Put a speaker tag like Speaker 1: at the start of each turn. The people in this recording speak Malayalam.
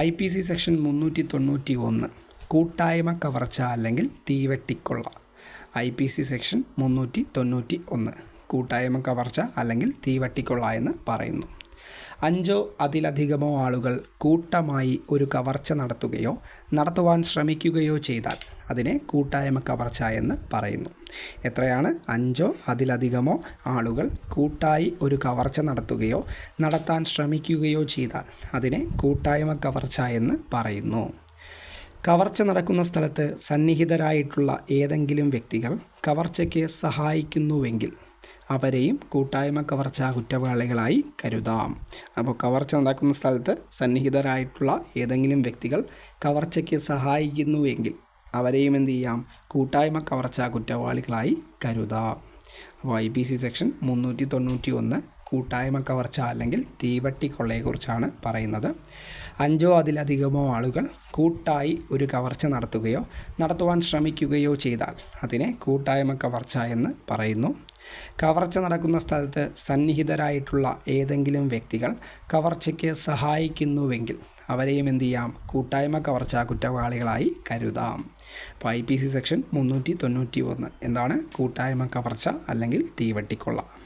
Speaker 1: ഐ പി സി സെക്ഷൻ മുന്നൂറ്റി തൊണ്ണൂറ്റി ഒന്ന് കൂട്ടായ്മ കവർച്ച അല്ലെങ്കിൽ തീവെട്ടിക്കൊള്ള ഐ പി സി സെക്ഷൻ മുന്നൂറ്റി തൊണ്ണൂറ്റി ഒന്ന് കൂട്ടായ്മ കവർച്ച അല്ലെങ്കിൽ തീവെട്ടിക്കൊള്ള എന്ന് പറയുന്നു. അഞ്ചോ അതിലധികമോ ആളുകൾ കൂട്ടമായി ഒരു കവർച്ച നടത്തുകയോ നടത്തുവാൻ ശ്രമിക്കുകയോ ചെയ്താൽ അതിനെ കൂട്ടായ്മ കവർച്ച എന്ന് പറയുന്നു. എത്രയാണ്? അഞ്ചോ അതിലധികമോ ആളുകൾ കൂട്ടായി ഒരു കവർച്ച നടത്തുകയോ നടത്താൻ ശ്രമിക്കുകയോ ചെയ്താൽ അതിനെ കൂട്ടായ്മ കവർച്ച എന്ന് പറയുന്നു. കവർച്ച നടക്കുന്ന സ്ഥലത്ത് സന്നിഹിതരായിട്ടുള്ള ഏതെങ്കിലും വ്യക്തികൾ കവർച്ചയ്ക്ക് സഹായിക്കുന്നുവെങ്കിൽ അവരെയും കൂട്ടായ്മ കവർച്ച കുറ്റവാളികളായി കരുതാം. അപ്പോൾ കവർച്ച നടക്കുന്ന സ്ഥലത്ത് സന്നിഹിതരായിട്ടുള്ള ഏതെങ്കിലും വ്യക്തികൾ കവർച്ചയ്ക്ക് സഹായിക്കുന്നുവെങ്കിൽ അവരെയും എന്ത് ചെയ്യാം? കൂട്ടായ്മ കവർച്ച കുറ്റവാളികളായി കരുതാം. അപ്പോൾ ഐ പി സി സെക്ഷൻ മുന്നൂറ്റി തൊണ്ണൂറ്റി ഒന്ന് കൂട്ടായ്മ കവർച്ച അല്ലെങ്കിൽ തീവട്ടി കൊള്ളയെക്കുറിച്ചാണ് പറയുന്നത്. അഞ്ചോ അതിലധികമോ ആളുകൾ കൂട്ടായി ഒരു കവർച്ച നടത്തുകയോ നടത്തുവാൻ ശ്രമിക്കുകയോ ചെയ്താൽ അതിനെ കൂട്ടായ്മ കവർച്ച എന്ന് പറയുന്നു. കവർച്ച നടക്കുന്ന സ്ഥലത്ത് സന്നിഹിതരായിട്ടുള്ള ഏതെങ്കിലും വ്യക്തികൾ കവർച്ചയ്ക്ക് സഹായിക്കുന്നുവെങ്കിൽ അവരെയും എന്ത് ചെയ്യാം? കൂട്ടായ്മ കവർച്ച കുറ്റവാളികളായി കരുതാം. അപ്പോൾ ഐ പി സി സെക്ഷൻ മുന്നൂറ്റി തൊണ്ണൂറ്റി ഒന്ന് എന്താണ് കൂട്ടായ്മ കവർച്ച അല്ലെങ്കിൽ തീവട്ടിക്കൊള്ള?